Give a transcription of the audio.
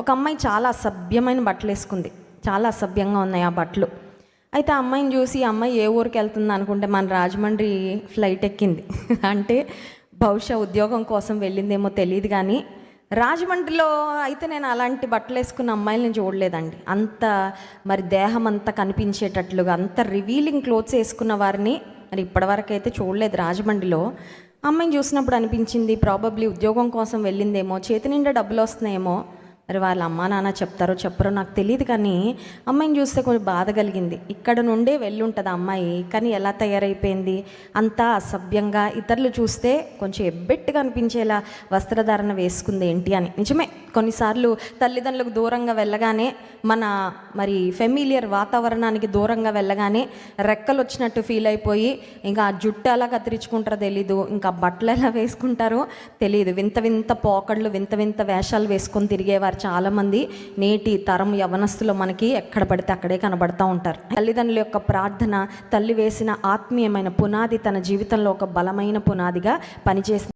ఒక అమ్మాయి చాలా అసభ్యమైన బట్టలు వేసుకుంది. చాలా అసభ్యంగా ఉన్నాయి ఆ బట్టలు. అయితే ఆ అమ్మాయిని చూసి ఈ అమ్మాయి ఏ ఊరికి వెళ్తుంది అనుకుంటే మన రాజమండ్రి ఫ్లైట్ ఎక్కింది. అంటే బహుశా ఉద్యోగం కోసం వెళ్ళిందేమో తెలియదు కానీ రాజమండ్రిలో అయితే నేను అలాంటి బట్టలు వేసుకున్న అమ్మాయిలను చూడలేదండి. అంత మరి దేహం అంతా కనిపించేటట్లుగా అంత రివీలింగ్ క్లోత్స్ వేసుకున్న వారిని మరి ఇప్పటివరకు అయితే చూడలేదు రాజమండ్రిలో. అమ్మాయిని చూసినప్పుడు అనిపించింది ప్రాబబ్లీ ఉద్యోగం కోసం వెళ్ళిందేమో చేతి నిండా డబ్బులు వస్తున్నాయేమో మరి వాళ్ళ అమ్మా నాన్న చెప్తారో చెప్పరో నాకు తెలియదు కానీ అమ్మాయిని చూస్తే కొంచెం బాధ కలిగింది. ఇక్కడ నుండే వెళ్ళి ఉంటుంది అమ్మాయి కానీ ఎలా తయారైపోయింది? అంతా అసభ్యంగా ఇతరులు చూస్తే కొంచెం ఎబ్బెట్టుగా అనిపించేలా వస్త్రధారణ వేసుకుంది ఏంటి అని. నిజమే కొన్నిసార్లు తల్లిదండ్రులకు దూరంగా వెళ్ళగానే మన మరి ఫెమిలియర్ వాతావరణానికి దూరంగా వెళ్ళగానే రెక్కలు వచ్చినట్టు ఫీల్ అయిపోయి ఇంకా ఆ జుట్టు ఎలా కత్తిరించుకుంటారో తెలీదు ఇంకా బట్టలు ఎలా వేసుకుంటారో తెలియదు వింత వింత పోకళ్ళు వింత వింత వేషాలు వేసుకొని తిరిగేవారు చాలామంది. నేటి తరం యవనస్తులు మనకి ఎక్కడ పడితే అక్కడే కనబడతా ఉంటారు. తల్లిదండ్రుల యొక్క ప్రార్థన తల్లి వేసిన ఆత్మీయమైన పునాది తన జీవితంలో ఒక బలమైన పునాదిగా పనిచేసింది